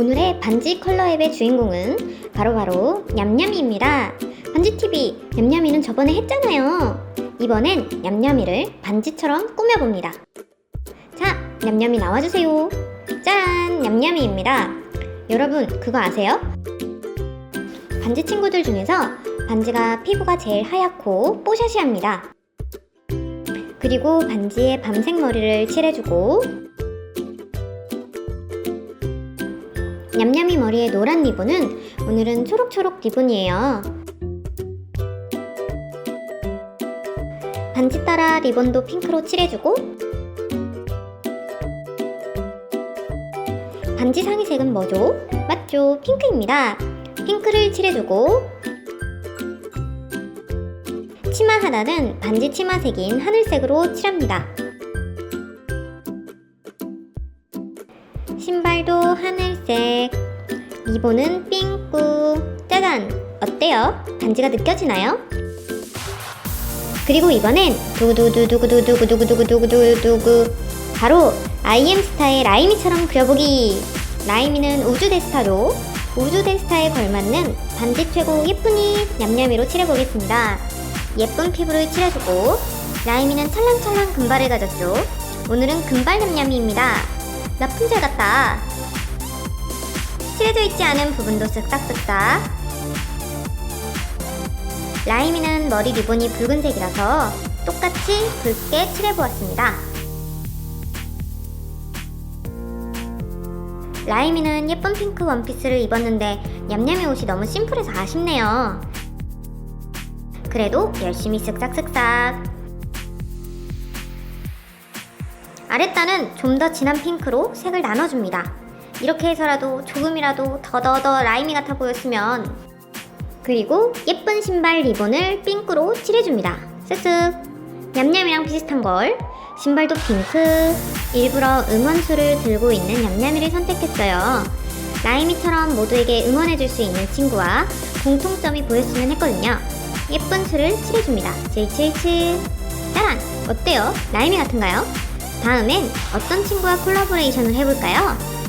오늘의 반지 컬러 앱의 주인공은 바로 바로 냠냠이입니다. 반지TV, 냠냠이는 저번에 했잖아요. 이번엔 냠냠이를 반지처럼 꾸며봅니다. 자, 냠냠이 나와주세요. 짠! 냠냠이입니다. 여러분, 그거 아세요? 반지 친구들 중에서 반지가 피부가 제일 하얗고 뽀샤시합니다. 그리고 반지에 밤색 머리를 칠해주고 냠냠이 머리에 노란 리본은 오늘은 초록초록 리본이에요. 반지 따라 리본도 핑크로 칠해주고 반지 상의 색은 뭐죠? 맞죠? 핑크입니다. 핑크를 칠해주고 치마 하나는 반지 치마색인 하늘색으로 칠합니다. 신발도 하늘색, 리본은 삥꾸. 짜잔! 어때요? 반지가 느껴지나요? 그리고 이번엔 두구두구두구두구두구두구두구두구 바로 아이엠스타의 라이미처럼 그려보기! 라이미는 우주대스타로 우주대스타에 걸맞는 반지 최고 예쁜이 냠냠이로 칠해보겠습니다. 예쁜 피부를 칠해주고 라이미는 찰랑찰랑 금발을 가졌죠. 오늘은 금발 냠냠이입니다. 라푼젤 같다. 칠해져 있지 않은 부분도 쓱싹쓱싹. 라이미는 머리 리본이 붉은색이라서 똑같이 붉게 칠해보았습니다. 라이미는 예쁜 핑크 원피스를 입었는데 냠냠이 옷이 너무 심플해서 아쉽네요. 그래도 열심히 쓱싹쓱싹. 아랫단은 좀 더 진한 핑크로 색을 나눠줍니다. 이렇게 해서라도 조금이라도 더더더 라이미 같아 보였으면 그리고 예쁜 신발 리본을 핑크로 칠해줍니다. 쓱쓱 냠냠이랑 비슷한 걸 신발도 핑크 일부러 응원수를 들고 있는 냠냠이를 선택했어요. 라이미처럼 모두에게 응원해줄 수 있는 친구와 공통점이 보였으면 했거든요. 예쁜 수를 칠해줍니다. 777 짜란! 어때요? 라이미 같은가요? 다음엔 어떤 친구와 콜라보레이션을 해볼까요?